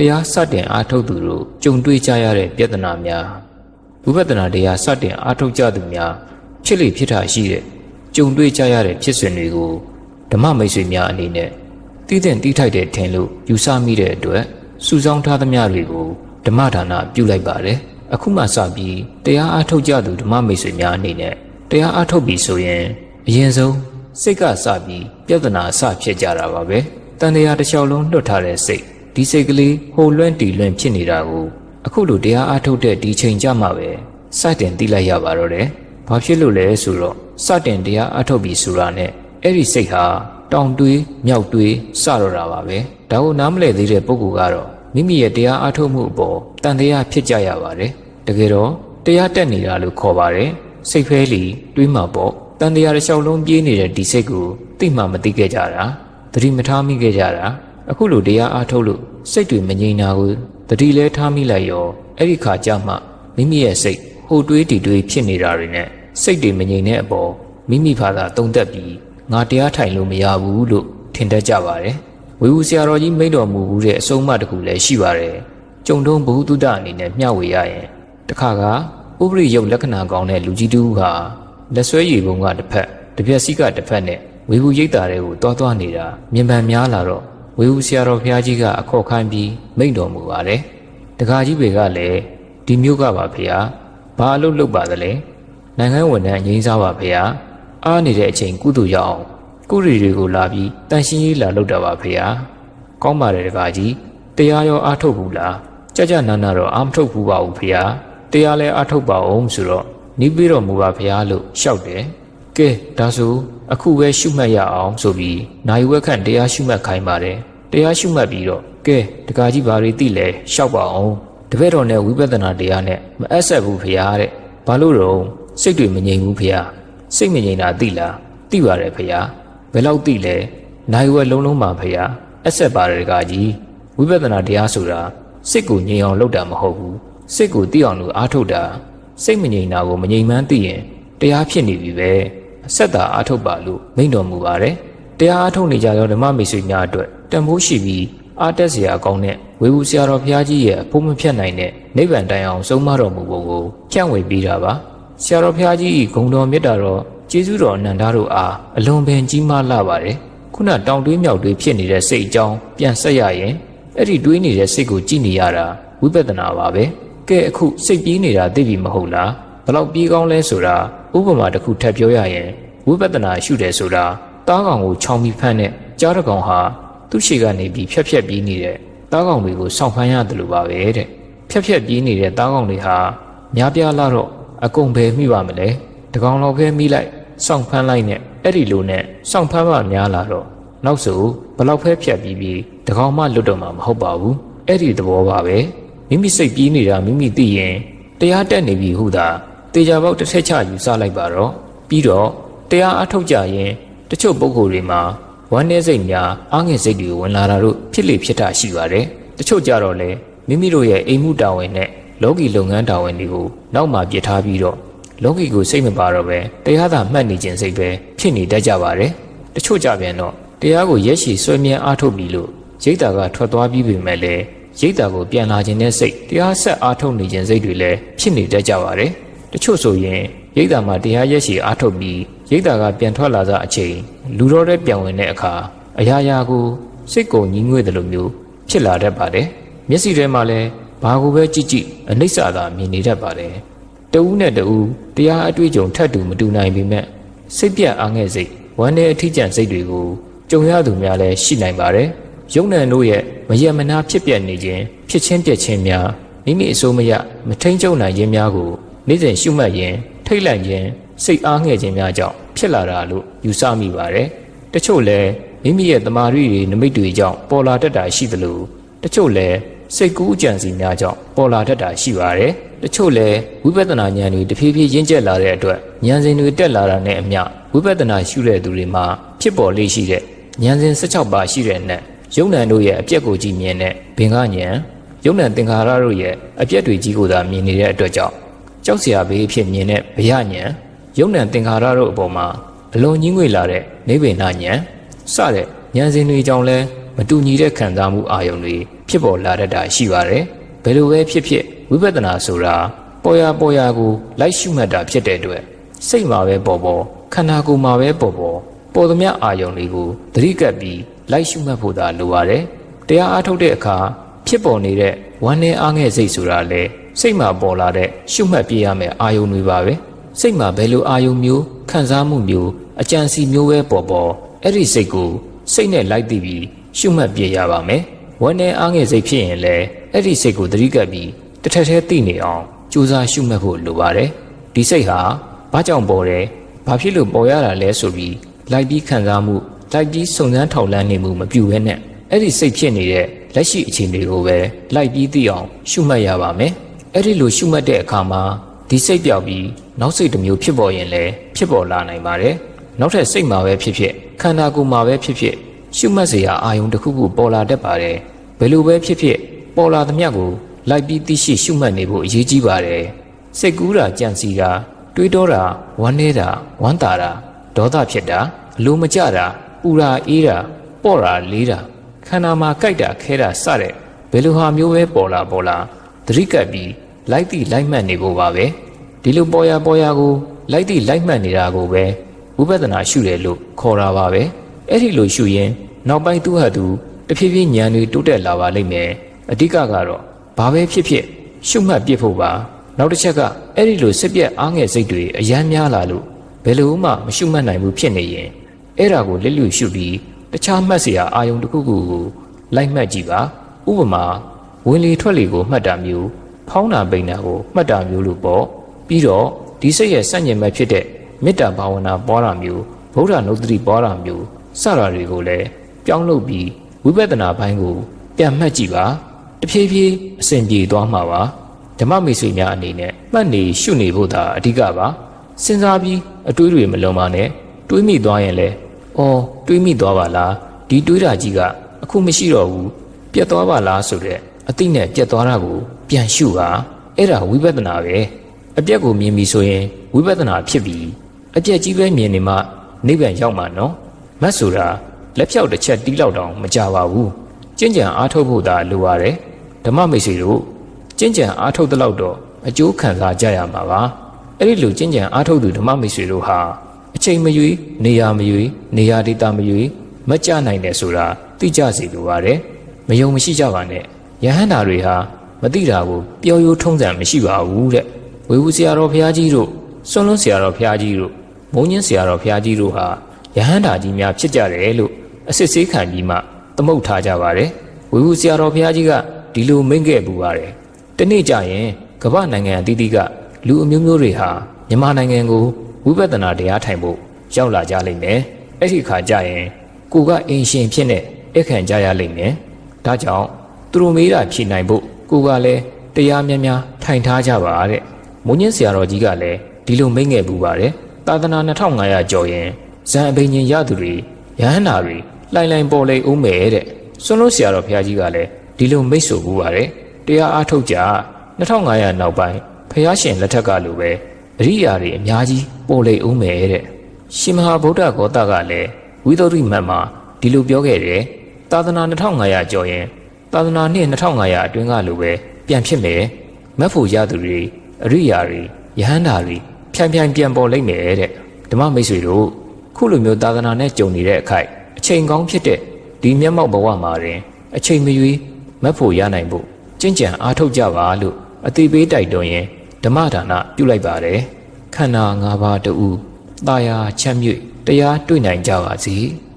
တရားစတင်အားထုတ်သူတို့ကြုံတွေ့ကြရတဲ့ပြဿနာများဝိပဿနာတရားစတင်အားထုတ်ကြသူများဖြစ်လေဖြစ်တာရှိတဲ့ကြုံတွေ့ကြရတဲ့ဖြစ်စဉ်တွေကိုဓမ္မမိတ်ဆွေများအနေနဲ့တည်တဲ့တီးထိုက်တဲ့ထင်လို့ယူဆမိတဲ့အတွက်စုဆောင်းထားသမျှတွေကိုဓမ္မဒါနပြုလိုက်ပါတယ်အခုမှစပြီးတရားအားထုတ်ကြသူဓမ္မမိတ်ဆွေများအနေနဲ့တရားအားထုတ်ပြီဆိုရင်အရင်ဆုံးစိတ်ကစပြီးပြဿနာအစဖြစ်ကြတာပါပဲတန်တရားတစ်လျှောက်လုံးလွတ်ထားတဲ့စိတ် ဒီစိတ်ကလေးဟိုလွန့်တီလွန့်ဖြစ်နေတာကိုအခုလိုတရားအားထုတ်တဲ့ဒီချိန်ကြမှာပဲစတင်သိလိုက်ရပါတော့တယ်ဘာဖြစ်လို့လဲဆိုတော့စတင်တရားအားထုတ်ပြီဆိုတာနဲ့အဲ့ဒီစိတ်ဟာတောင်တွေးမြောက်တွေးစတော့တာပါပဲဒါကိုနားမလည်သေးတဲ့ပုဂ္ဂိုလ်ကတော့မိမိရဲ့တရားအားထုတ်မှုအပေါ်တန်တရားဖြစ်ကြရပါတယ်တကယ်တော့တရားတက်နေတာလို့ခေါ်ပါတယ်စိတ်ဖဲလီတွေးမှာပေါ့တန်တရားတစ်လျှောက်လုံးပြေးနေတဲ့ဒီစိတ်ကိုသိမှမသိခဲ့ကြတာသတိမထားမိခဲ့ကြတာ အခုလိုတရားအားထုတ်လို့စိတ်တွေမငြိမ်တာကိုသတိလဲထားမိလိုက်ရောအဲ့ဒီခါကျမှမိမိရဲ့စိတ်ဟိုတွေးတီတွေးဖြစ်နေတာတွေနဲ့စိတ်တွေမငြိမ်တဲ့အပေါ်မိမိဘာသာတုံသက်ပြီးငါတရားထိုင်လို့မရဘူးလို့ထင်တတ်ကြပါတယ်ဝေဘူးဆရာတော်ကြီးမိန့်တော်မူဘူးတဲ့အဆုံးအမတစ်ခုလည်းရှိပါတယ်ကြုံတုံးဘုဟုတုတအနေနဲ့မျှဝေရရင်တခါကဥပရိယုတ်လက္ခဏာကောင်းတဲ့လူကြီးတူဟာလက်ဆွဲရည်ပုံကတစ်ဖက်တစ်ပြက်စီးကတစ်ဖက်နဲ့ဝေဘူးရိတ်တာတွေကိုတွားတွားနေတာမြင်ပန်များလာတော့ ဝေဘူးဆရာတော်ဘုရားကြီးကအခေါ်ခိုင်းပြီးမိန့်တော်မူပါတယ်တခါကြီးတွေကလည်းဒီမျိုးကပါဖေဟာဘာအလုပ်လုပ်ပါသလဲနိုင်ငံဝန်ထမ်းငိမ့်စားပါဖေဟာအားနေတဲ့အချိန်ကုသိုလ်ရအောင်ကုရီတွေကိုလာပြီးတန်ရှင်းရေးလာလုပ်တာပါဖေဟာကောင်းပါတယ်တခါကြီးတရားရောအားထုတ်ဘူးလားကြကြနာနာတော့အားမထုတ်ဘူးပါဘူးဖေဟာတရားလဲအားထုတ်ပါအောင်ဆိုတော့နီးပြီးတော့မူပါဖေဟာလို့ရှောက်တယ်ကဲဒါဆိုအခုပဲရှုမှတ်ရအောင်ဆိုပြီးနိုင်ဝက်ခန့်တရားရှုမှတ်ခိုင်းပါတယ် တရားရှုမှတ်ပြီးတော့ကဲတခါကြီးဘာတွေသိလဲရှောက်ပါအောင်တပည့်တော်နဲ့ဝိပဿနာတရားနဲ့မအပ်ဆက်ဘူးဖေဟာတဲ့ဘာလို့တော့စိတ်တွေမငြိမ်ဘူးဖေဟာစိတ်မငြိမ်တာသိလားသိပါတယ်ဖေဟာဘယ်လောက်သိလဲနိုင်ဝက်လုံးလုံးပါဖေဟာအပ်ဆက်ပါတယ်တခါကြီးဝိပဿနာတရားဆိုတာစိတ်ကိုငြိမ်အောင်လုပ်တာမဟုတ်ဘူးစိတ်ကိုသိအောင်လို့အားထုတ်တာစိတ်မငြိမ်တာကိုမငြိမ်မှန်းသိရင်တရားဖြစ်နေပြီပဲဆက်တာအားထုတ်ပါလို့မိန့်တော်မူပါတယ်တရားအားထုတ်နေကြသောဓမ္မမိတ်ဆွေများအတွက် တန်ဖိုးရှိပြီးအားတက်စရာကောင်းတဲ့ဝေဘူးဆရာတော်ဘုရားကြီးရဲ့အဖို့မဖြတ်နိုင်တဲ့နိဗ္ဗာန်တိုင်အောင်ဆုံးမတော်မူပုံကိုဖြန့်ဝေပေးတာပါဆရာတော်ဘုရားကြီးဂုံတော်မေတ္တာတော်ကျေးဇူးတော်အနန္တတို့အားအလွန်ပင်ကြီးမားလာပါတယ်ခုနတောင်တွေးမြောက်တွေးဖြစ်နေတဲ့စိတ်အကြောင်းပြန်ဆက်ရရင်အဲ့ဒီတွေးနေတဲ့စိတ်ကိုကြည့်နေရတာဝိပဿနာပါပဲကဲအခုစိတ်ပြေးနေတာသိပြီမဟုတ်လားဘယ်လောက်ပြေးကောင်းလဲဆိုတာဥပမာတစ်ခုထပ်ပြောရရင်ဝိပဿနာရှုတယ်ဆိုတာတားကောင်ကိုချောင်းပြီးဖမ်းတဲ့ကြားတစ်ကောင်ဟာ သူ့ရှေ့ကနေပြီးဖြက်ဖြက်ပြေးနေတဲ့တားကောင်တွေကိုစောင့်ဖမ်းရတယ်လို့ပါပဲတဲ့ဖြက်ဖြက်ပြေးနေတဲ့တားကောင်တွေဟာများပြားလာတော့အကုန်ပဲမိပါမလဲတကောင်လောက်ပဲမိလိုက်စောင့်ဖမ်းလိုက်နဲ့အဲ့ဒီလိုနဲ့စောင့်ဖမ်းမှများလာတော့နောက်ဆိုဘလောက်ဖဲဖြက်ပြီးပြီးတကောင်မှလွတ်တော့မှာမဟုတ်ပါဘူးအဲ့ဒီသဘောပါပဲမိမိစိတ်ပြေးနေတာမိမိသိရင်တရားတက်နေပြီဟုသာတေချာပေါက်တစ်ထက်ချယူဆလိုက်ပါတော့ပြီးတော့တရားအထုတ်ကြရင်တချို့ပုဂ္ဂိုလ်တွေမှာ ဝမ်းနည်းစိတ်များအားငယ်စိတ်တွေဝင်လာတာတို့ဖြစ်လေဖြစ်တာရှိပါတယ်တချို့ကြတော့လေမိမိတို့ရဲ့အိမ်မှုတာဝန်နဲ့လောကီလုပ်ငန်းတာဝန်တွေကိုနောက်မှပြစ်ထားပြီးတော့လောကီကိုစိတ်မပါတော့ပဲတရားသာမှတ်နေခြင်းစိတ်ပဲဖြစ်နေတတ်ကြပါတယ်တချို့ကြပြန်တော့တရားကိုရက်ရှည်ဆွဲမြဲအားထုတ်ပြီးလို့ရိတ်တာကထွက်သွားပြီးပြီမဲ့လေရိတ်တာကိုပြန်လာခြင်းနဲ့စိတ်တရားဆက်အားထုတ်နေခြင်းစိတ်တွေလည်းဖြစ်နေတတ်ကြပါတယ်တချို့ဆိုရင်ရိတ်တာမှာတရားရက်ရှည်အားထုတ်ပြီး ရိတ်တာကပြန်ထွက်လာစားအချိန်လူတော်တဲ့ပြန်ဝင်တဲ့အခါအရာရာကိုစိတ်ကိုညီးငွေ့တယ်လို့မျိုးဖြစ်လာတတ်ပါတယ်မျက်စိထဲမှာလည်းဘာကိုပဲကြည့်ကြည့်အနိစ္စသာမြင်နေတတ်ပါတယ်တဦးနဲ့တဦးတရားအတွေ့အကြုံထပ်တူမတူနိုင်ပေမဲ့စိတ်ပြတ်အားငယ်စိတ်ဝမ်းနည်းအထီးကျန်စိတ်တွေကိုကြုံရသူများလည်းရှိနိုင်ပါတယ်ယုံနံတို့ရဲ့မယမနာဖြစ်ပြနေခြင်းဖြစ်ချင်းပြက်ချင်းများမိမိအစိုးမရမထိန်ကျုံနိုင်ခြင်းများကိုနေ့စဉ်ရှုမှတ်ရင်ထိတ်လန့်ခြင်း စိတ်အားငယ်ခြင်းများကြောင့်ဖြစ်လာတာလို့ယူဆမိပါတယ်။တချို့လည်းမိမိရဲ့တမာရီတွေနမိတ်တွေကြောင့်ပေါ်လာတတ်တာရှိသလိုတချို့လည်းစိတ်ကူးအကြံစီများကြောင့်ပေါ်လာတတ်တာရှိပါတယ်။တချို့လည်းဝိပဿနာဉာဏ်တွေတဖြည်းဖြည်းရင့်ကျက်လာတဲ့အတွက်ဉာဏ်စဉ်တွေတက်လာတာနဲ့အမျှဝိပဿနာရှုတဲ့သူတွေမှာဖြစ်ပေါ်လေးရှိတဲ့ဉာဏ်စဉ်16ပါးရှိတဲ့နဲ့ယုံ nant တို့ရဲ့အပြက်ကိုကြည့်မြင်တဲ့ဘင်္ဂဉာဏ်ယုံ nant သင်္ခါရတို့ရဲ့အပြက်တွေကြီးကိုသာမြင်နေတဲ့အတွက်ကြောင့်ကြောက်စရာဘေးအဖြစ်မြင်တဲ့ဗျာဉာဏ် ယုံ nant သင်္ခါရတို့အပေါ်မှာအလွန်ကြီးငွေလာတဲ့နိဗ္ဗာန်ဉာဏ်စတဲ့ဉာဏ်စဉ်တွေကြောင့်လဲမတူညီတဲ့ခံစားမှုအာယုံတွေဖြစ်ပေါ်လာတတ်တာရှိပါတယ်ဘယ်လိုပဲဖြစ်ဖြစ်ဝိပဿနာဆိုတာပေါ်ရပေါ်ရကိုလိုက်ရှုမှတ်တာဖြစ်တဲ့အတွက်စိတ်မှာပဲပေါ်ပေါ်ခန္ဓာကိုယ်မှာပဲပေါ်ပေါ်ပေါ်သမျှအာယုံတွေကိုသတိကပ်ပြီးလိုက်ရှုမှတ်ဖို့သာလိုပါတယ်တရားအားထုတ်တဲ့အခါဖြစ်ပေါ်နေတဲ့ဝမ်းနဲ့အားငယ်စိတ်ဆိုတာလေစိတ်မှာပေါ်လာတဲ့ရှုမှတ်ပြရမယ့်အာယုံတွေပါပဲ စိတ်မှာဘယ်လိုအာယုံမျိုးခံစားမှုမျိုးအကြံစီမျိုးပဲပေါ်ပေါ်အဲ့ဒီစိတ်ကိုစိတ်နဲ့လိုက်သိပြီးရှုမှတ်ပြရပါမယ်ဝမ်းနဲ့အားငယ်စိတ်ဖြစ်ရင်လည်းအဲ့ဒီစိတ်ကိုသတိကပ်ပြီးတစ်ထက်တည်းသိနေအောင်ကြိုးစားရှုမှတ်ဖို့လိုပါတယ်ဒီစိတ်ဟာဘာကြောင့်ပေါ်တယ်ဘာဖြစ်လို့ပေါ်ရတာလဲဆိုပြီးလိုက်ပြီးခံစားမှုလိုက်ပြီးစုံစမ်းထောက်လှမ်းနေမှုမပြုဘဲနဲ့အဲ့ဒီစိတ်ဖြစ်နေတဲ့လက်ရှိအခြေအနေကိုပဲလိုက်ပြီးသိအောင်ရှုမှတ်ရပါမယ်အဲ့ဒီလိုရှုမှတ်တဲ့အခါမှာဒီစိတ်ပြောက်ပြီး နောက်စိတ်တစ်မျိုးဖြစ်ပေါ်ရင်လည်းဖြစ်ပေါ်လာနိုင်ပါတယ်နောက်ထပ်စိတ်မှာပဲဖြစ်ဖြစ်ခန္ဓာကိုယ်မှာပဲဖြစ်ဖြစ်ရှုမှတ်စရာအာယုံတစ်ခုခုပေါ်လာတတ်ပါတယ်ဘယ်လိုပဲဖြစ်ဖြစ်ပေါ်လာသမျှကိုလိုက်ပြီးသိရှိရှုမှတ်နေဖို့အရေးကြီးပါတယ်စိတ်ကူးတာကြံစီတာတွေးတောတာဝမ်းနေတာဝမ်းသာတာဒေါသဖြစ်တာအလိုမကျတာပူတာအေးတာပေါ့တာလေးတာခန္ဓာမှာကြိုက်တာခဲတာစတဲ့ဘယ်လိုဟာမျိုးပဲပေါ်လာပေါ်လာသတိကပ်ပြီးလိုက်သည့်လိုက်မှတ်နေဖို့ပါပဲ ဒီလိုပေါ်ရပေါ်ရကိုလိုက်တိလိုက်မှတ်နေတာကိုပဲဝိပဿနာရှုတယ်လို့ခေါ်တာပါပဲအဲ့ဒီလိုရှုရင်နောက်ပိုင်းသူဟာသူတဖြည်းဖြည်းဉာဏ်တွေတိုးတက်လာပါလိမ့်မယ်အဓိကကတော့ဘာပဲဖြစ်ဖြစ်ရှုမှတ်ပြဖို့ပါနောက်တစ်ချက်ကအဲ့ဒီလိုစစ်ပြက်အားငယ်စိတ်တွေအယမ်းများလာလို့ဘယ်လိုမှမရှုမှတ်နိုင်ဘူးဖြစ်နေရင်အဲ့ဒါကိုလစ်လူရှုပြီးတခြားမှတ်စရာအာယုံတစ်ခုခုကိုလိုက်မှတ်ကြည့်ပါဥပမာဝင်လေထွက်လေကိုမှတ်တာမျိုးဖောင်းတာပိန်တာကိုမှတ်တာမျိုးလို့ပေါ့ ပြီးတော့ဒီစိတ်ရဲ့စန့်ကျင်ဘက်ဖြစ်တဲ့မေတ္တာဘာဝနာပွားတာမျိုးဗုဒ္ဓနုဒ္ဓတိပွားတာမျိုးစတာတွေကိုလည်းပြောင်းလုပ်ပြီးဝိပဿနာဘိုင်းကိုပြန်မှတ်ကြည့်ပါတဖြည်းဖြည်းအစဉ်ပြေသွားမှာပါဓမ္မမိတ်ဆွေများအနေနဲ့မှတ်နေရှုနေဖို့သာအဓိကပါစဉ်းစားပြီးအတွေးတွေမလုံးပါနဲ့တွေးမိသွားရင်လည်းအော်တွေးမိသွားပါလားဒီတွေးတာကြီးကအခုမရှိတော့ဘူးပြတ်သွားပါလားဆိုတဲ့အတိနဲ့ပြတ်သွားတာကိုပြန်ရှုပါအဲ့ဒါဝိပဿနာပဲ အပြက်ကိုမြင်ပြီဆိုရင်ဝိပဿနာဖြစ်ပြီအပြက်ကြီးပဲမြင်နေမှနိဗ္ဗာန်ရောက်မှာနော်မတ်ဆိုတာလက်ဖြောက်တစ်ချက်တီးလောက်တောင်မကြပါဘူးကျင့်ကြံအားထုတ်ဖို့သာလိုရတယ်ဓမ္မမိတ်ဆွေတို့ကျင့်ကြံအားထုတ်တဲ့လောက်တော့အကျိုးခံစားကြရမှာပါအဲ့ဒီလိုကျင့်ကြံအားထုတ်သူဓမ္မမိတ်ဆွေတို့ဟာအချိန်မရွေးနေရာမရွေးနေရာဒေတာမရွေးမကြနိုင်တယ်ဆိုတာသိကြစီလိုပါတယ်မယုံမရှိကြပါနဲ့ယဟန္တာတွေဟာမသိတာကိုပျော်ရိုးထုံးစံမရှိပါဘူးတဲ့ ဝေဘူးဆရာတော်ဘုရားကြီးတို့စွန့်လွန်းဆရာတော်ဘုရားကြီးတို့မုံညင်းဆရာတော်ဘုရားကြီးတို့ဟာယဟန္တာကြီးများဖြစ်ကြတယ်လို့အစစ်ဆေးခံပြီးမှသမုတ်ထားကြပါတယ်ဝေဘူးဆရာတော်ဘုရားကြီးကဒီလိုမိန့်ခဲ့ပူပါတယ်တနေ့ကျရင်ကမ္ဘာနိုင်ငံအသီးသီးကလူအမျိုးမျိုးတွေဟာမြန်မာနိုင်ငံကိုဝိပဿနာတရားထိုင်ဖို့ရောက်လာကြလိမ့်မယ်အဲ့ဒီခါကျရင်ကိုကအင်ရှင်ဖြစ်နေအခန့်ကြရလိမ့်မယ်ဒါကြောင့်သူတို့မေးတာဖြေနိုင်ဖို့ကိုကလည်းတရားများများထိုင်ထားကြပါတဲ့ မုံညင်းဆရာတော်ကြီးကလည်းဒီလိုမိန့်ခဲ့ပူပါတယ်သာသနာ2500ကျော်ရင်ဇန်အဘိညာဉ်ရသူတွေရဟန္တာတွေလှိုင်လှိုင်ပေါ်လေဦးမယ်တဲ့စွန်းလို့ဆရာတော်ဘုရားကြီးကလည်းဒီလိုမိတ်ဆိုပူပါတယ်တရားအားထုတ်ကြ2500နောက်ပိုင်းဖះရှင်လက်ထက်ကလိုပဲအရိယာတွေအများကြီးပေါ်လေဦးမယ်တဲ့ရှင်မဟာဗုဒ္ဓဂေါတကလည်းဝိသုဒ္ဓိမတ်မှာဒီလိုပြောခဲ့တယ်သာသနာ2500ကျော်ရင်သာသနာနှစ်2500အတွင်းကလိုပဲပြန်ဖြစ်မယ်မက်ဖို့ရသူတွေ အရိယာတွေယဟန္တာတွေဖြန့်ဖြန့်ပြန်ပေါ်လိမ့်မယ်တဲ့ဓမ္မမိတ်ဆွေတို့ခုလိုမျိုးသာသနာနဲ့ကြုံနေတဲ့အခိုက်အချိန်ကောင်းဖြစ်တဲ့ဒီမျက်မှောက်ဘဝမှာတွင်အချိန်မရွေးမက်ဖို့ရနိုင်ဖို့ကြင်ကြံအားထုတ်ကြပါလို့အသေးပေးတိုက်တွန်းရင်ဓမ္မဒါနပြုလိုက်ပါတယ်ခန္ဓာ၅ပါးတူတာယာချမ်းမြေ့တရားတွေ့နိုင်ကြပါစေ။